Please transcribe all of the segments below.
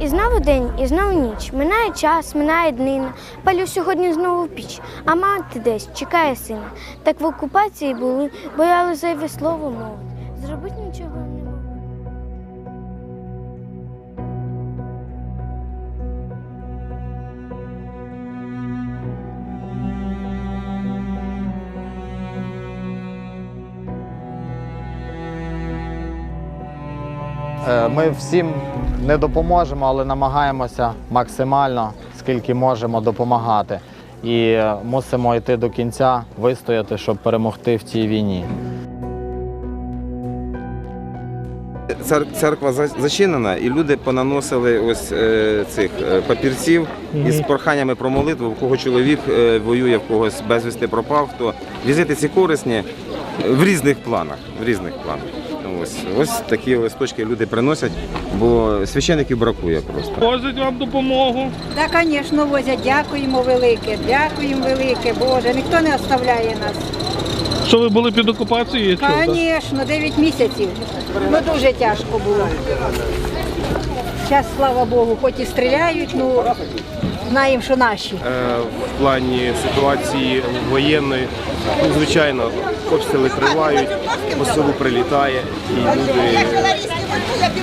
І знову день, і знову ніч. Минає час, минає днина. Палю сьогодні знову піч, а мати десь чекає сина. Так в окупації були, бояли зайве слово мовити. Зробити нічого Ми всім не допоможемо, але намагаємося максимально, скільки можемо допомагати. І е, мусимо йти до кінця, вистояти, щоб перемогти в цій війні. Церква за- зачинена, і люди понаносили ось е, цих е, папірців із проханнями про молитву, в кого чоловік е, воює, в когось безвісти пропав. То візити ці корисні е, в різних планах. В різних планах. Ось, ось такі листочки люди приносять, бо священиків бракує просто. Возить вам допомогу. Так, звісно, возять. Дякуємо велике, дякуємо велике, Боже, ніхто не оставляє нас. Що ви були під окупацією? Звісно, 9 місяців. Ну дуже тяжко було. Зараз, слава Богу, хоч і стріляють, ну знаємо, що наші. Е, в плані ситуації воєнної. Ну, звичайно, обстріли тривають, по селу прилітає, і люди,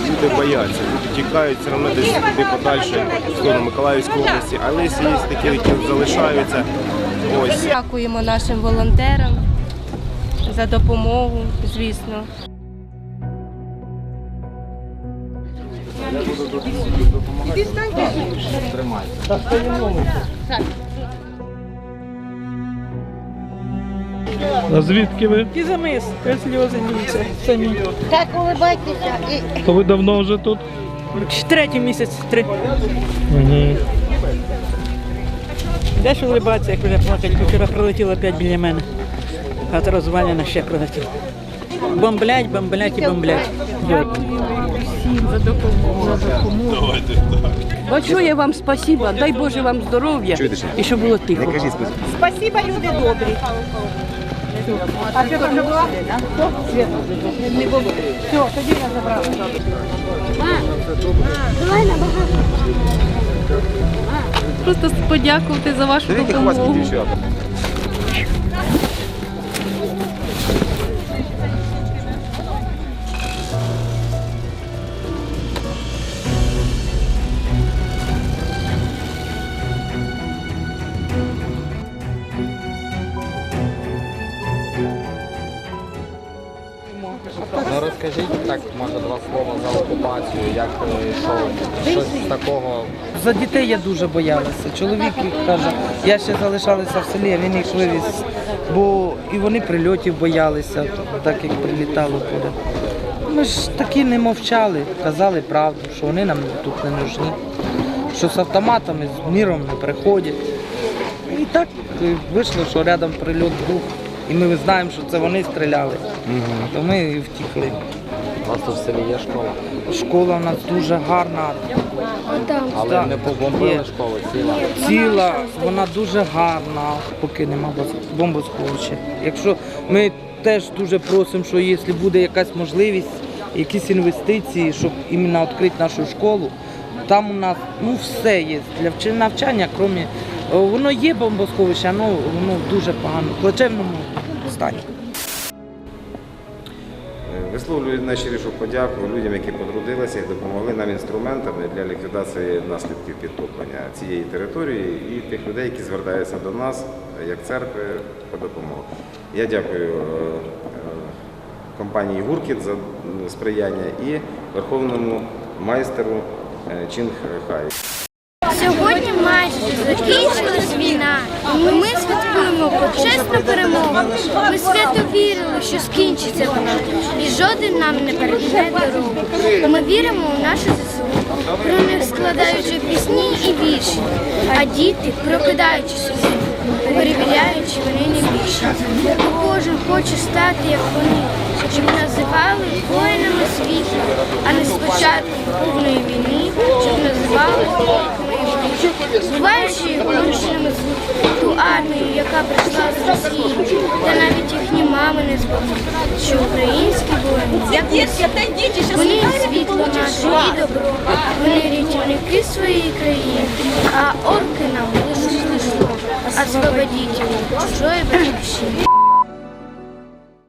люди бояться, люди тікають, все одно десь туди подальше, в сторону Миколаївської області, але є такі, які залишаються. Ось. Дякуємо нашим волонтерам за допомогу, звісно. А звідки ви? І замис, сльози льються самі. Так улибайтеся. То ви давно вже тут? Третій місяць, три. Угу. Десь улибатися, як вже плакать. Вчора прилетіло п'ять біля мене. Хата розвалена, ще прилетіло. Бомблять, бомблять і бомблять. Большое вам спасибо, дай Боже вам здоров'я і щоб було тихо. Спасибо, люди добрі. А що там не було? Не було. Все, тоді я забрала. Просто подякувати за вашу Дивіться, хвастки, допомогу. Ну розкажіть так, може, два слова за окупацію, як що, щось такого За дітей я дуже боялася. Чоловік каже, я ще залишалася в селі, він їх вивіз. Бо і вони прильотів боялися, так як прилітало буде. Ми ж таки не мовчали, казали правду, що вони нам тут не нужні, що з автоматами, з міром не приходять. І так вийшло, що рядом прильот був. І ми знаємо, що це вони стріляли. То ми і втікли. у вас тут в селі є школа, Школа у нас дуже гарна, але Так. не побомбили Є. школу ціла. ціла, вона дуже гарна, поки нема бомбосховища. Якщо ми теж дуже просимо, що якщо буде якась можливість, якісь інвестиції, щоб іменно відкрити нашу школу, там у нас ну все є для навчання, крім воно є бомбосховище, але воно дуже погано, в плачевному стані. Е, Висловлюю найщирішу подяку людям, які потрудилися і допомогли нам інструментами для ліквідації наслідків підтоплення цієї території і тих людей, які звертаються до нас як церкви по допомогу. Я дякую е, е, компанії Гуркіт за сприяння і верховному майстеру е, Чінг Хай. Сьогодні майже закінчилась війна, ми почесну перемогу. Ми свято вірили, що скінчиться вона, і жоден нам не перейде дорогу. Ми віримо у нашу ЗСУ, про них складаючи пісні і вірші, а діти, прокидаючись перевіряючи, вони не більше. Кожен хоче стати, як вони, щоб називали воїнами світла, а не спочатку повної війни, щоб називали воїнами. Буваючи вимушеними з дітки, та діти, що Вони світло наше і добро, вони рятівники своєї країни, а орки нам лишили слово, а свободіть чужої батьківщини.